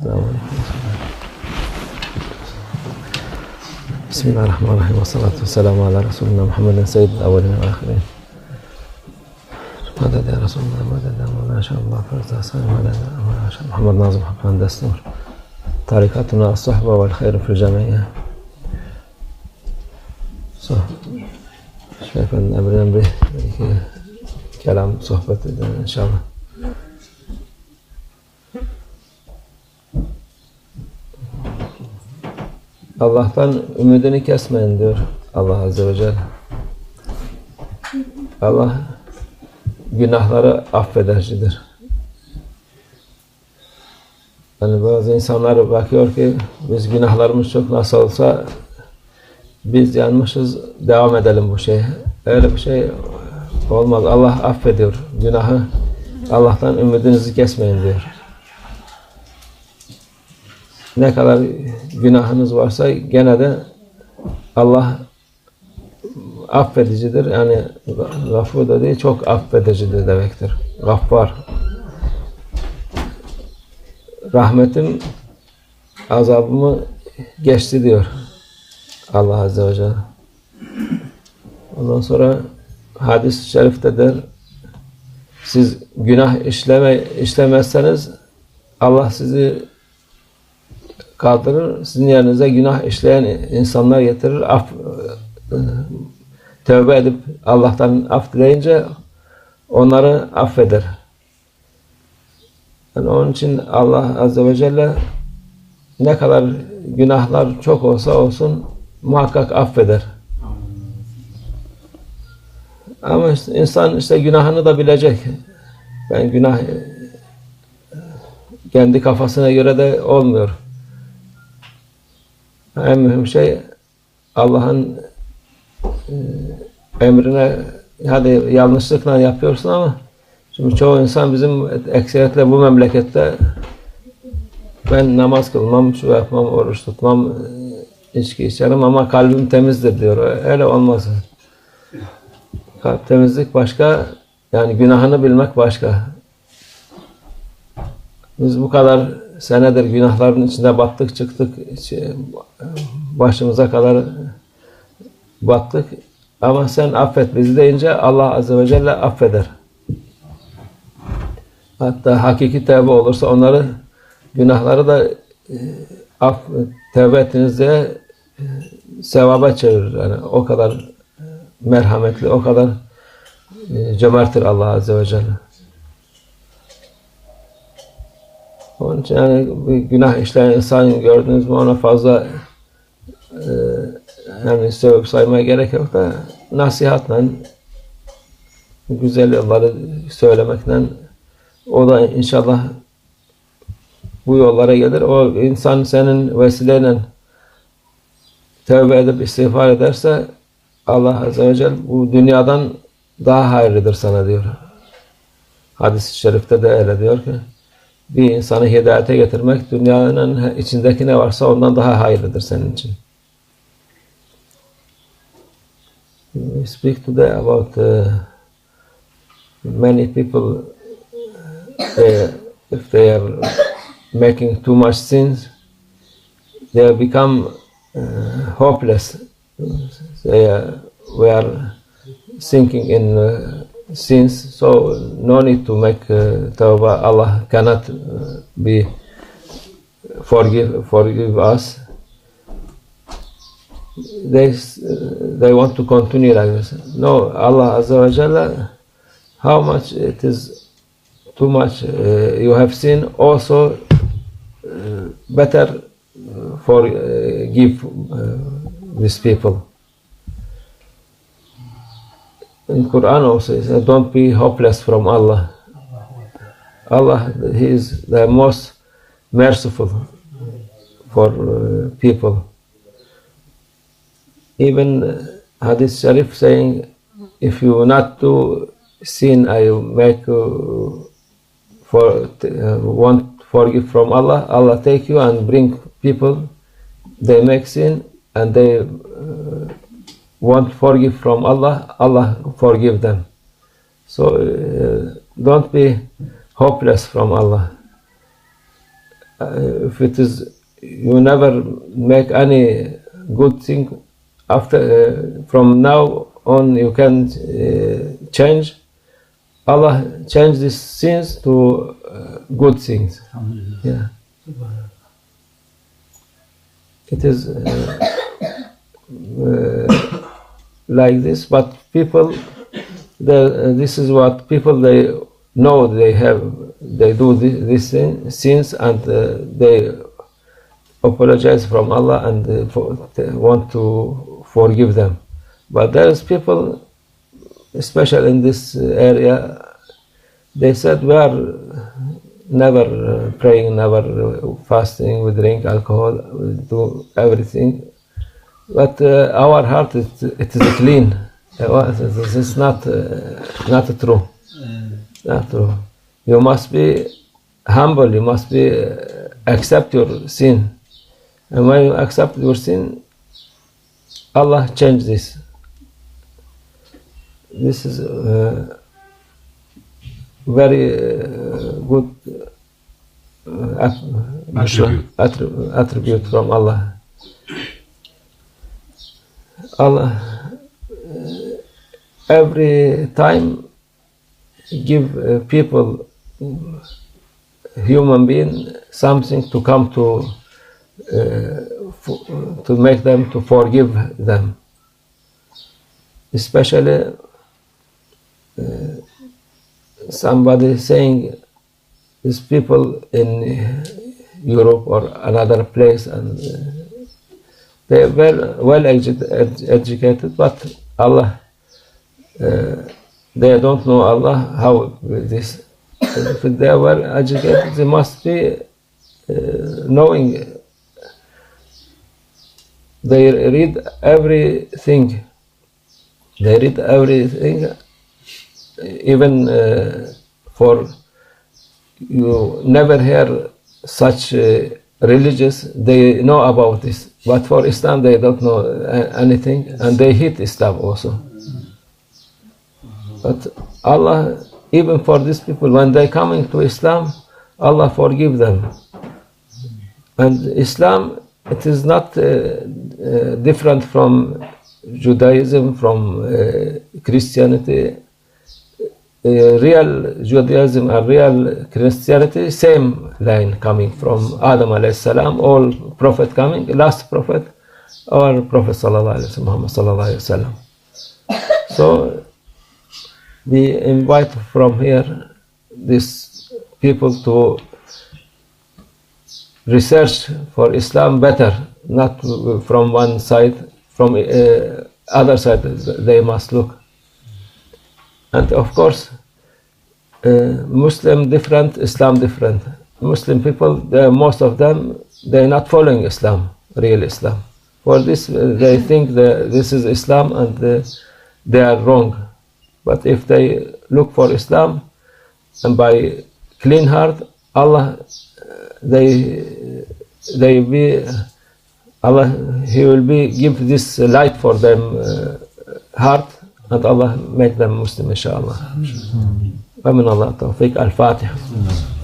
السلام عليكم. بسم الله الرحمن الرحيم والصلاة والسلام على رسولنا محمد سيد الأولين والآخرين مدد يا رسول الله مدد مولانا شاء الله فرزا صلى مدد مولانا شاء محمد ناظم حقان دستور طريقتنا الصحبة والخير في الجميع صح شايف ان امرنا به كلام صحبة ان شاء الله Allah'tan ümidini kesmeyin diyor Allah Azze ve Celle. Allah günahları affedercidir. Yani bazı insanlar bakıyor ki biz günahlarımız çok nasıl olsa biz yanmışız devam edelim bu şeye. Öyle bir şey olmaz. Allah affediyor günahı. Allah'tan ümidinizi kesmeyin diyor. Ne kadar günahınız varsa gene de Allah affedicidir. Yani gafur da değil, çok affedicidir demektir. Gaffar. Rahmetim azabımı geçti diyor Allah Azze ve Celle. Ondan sonra hadis-i şeriftedir. Siz günah işleme, işlemezseniz Allah sizi kaldırır, sizin yerinize günah işleyen insanlar getirir, af, tövbe edip Allah'tan af dileyince onları affeder. Yani onun için Allah Azze ve Celle ne kadar günahlar çok olsa olsun muhakkak affeder. Ama işte insan işte günahını da bilecek. Ben günah kendi kafasına göre de olmuyor. En mühim şey Allah'ın emrine hadi yanlışlıkla yapıyorsun ama şimdi çoğu insan bizim ekseriyetle bu memlekette ben namaz kılmam, şu yapmam, oruç tutmam, içki içerim ama kalbim temizdir diyor. Öyle olmaz. Kalp temizlik başka, yani günahını bilmek başka. Biz bu kadar senedir günahların içinde battık çıktık başımıza kadar battık ama sen affet bizi deyince Allah Azze ve Celle affeder. Hatta hakiki tevbe olursa onları günahları da af, tevbe ettiniz diye sevaba çevirir. Yani o kadar merhametli, o kadar cömerttir Allah Azze ve Celle. Onun için yani günah işleyen insan gördünüz mü ona fazla e, yani sebep saymaya gerek yok da nasihatla güzel yolları söylemekle o da inşallah bu yollara gelir. O insan senin vesileyle tövbe edip istiğfar ederse Allah Azze ve Celle bu dünyadan daha hayırlıdır sana diyor. Hadis-i şerifte de öyle diyor ki bir insanı hidayete getirmek dünyanın içindeki ne varsa ondan daha hayırlıdır senin için. We speak today about uh, many people they, if they are making too much sins they become uh, hopeless. They uh, were sinking in uh, sins, so no need to make uh, tawbah. Allah cannot uh, be forgive forgive us. They they want to continue like this. No, Allah Azza wa Jalla, how much it is too much uh, you have seen. Also, better for give these people. In Quran also says, don't be hopeless from Allah. Allah, He is the most merciful for uh, people. Even Hadith Sharif saying, if you not do sin, I make uh, for uh, want forgive from Allah. Allah take you and bring people. They make sin and they want forgive from Allah, Allah forgive them. So uh, don't be hopeless from Allah. uh, if it is you never make any good thing after uh, from now on you can uh, change. Allah change these sins to uh, good things. Yeah. It is uh, like this but people the, this is what people they know they have they do these sin- sins and uh, they apologize from Allah and uh, for, want to forgive them. But there's people especially in this area they said we are never uh, praying never uh, fasting we drink alcohol we do everything but uh, our heart is, it is clean. Uh, this is not uh, not true. Not true. You must be humble. You must be uh, accept your sin. And when you accept your sin Allah change this. This is uh, very uh, good uh, at- Attribute. attribute from Allah. Allah uh, every time give uh, people human being something to come to uh, to make them to forgive them. Especially uh, somebody saying these people in Europe or another place and uh, they are well, well ed- educated but Allah uh, they don't know Allah how this if they well educated they must be uh, knowing they read everything. They read everything even uh, for you never hear such uh, religious they know about this. But for islam they don't know uh, anything. And they hate islam also. But allah even for these people when they coming to islam allah forgive them. And islam it is not uh, uh, different from judaism from uh, christianity real Judaism and real Christianity, same line coming from Adam alayhi salam, all prophet coming, last prophet, our Prophet sallallahu alayhi wa sallam, Muhammad sallallahu alayhi wa. So we invite from here these people to research for Islam better, not from one side, from uh, other side they must look. And of course, uh, Muslim different, Islam different. Muslim people, most of them, they're not following Islam, real Islam. For this, uh, they think that this is Islam and uh, they are wrong. But if they look for Islam and by clean heart, Allah, uh, they, they be, Allah, He will be give this light for them uh, heart and Allah make them Muslim inshallah. فمن الله التوفيق. الفاتحة. نعم.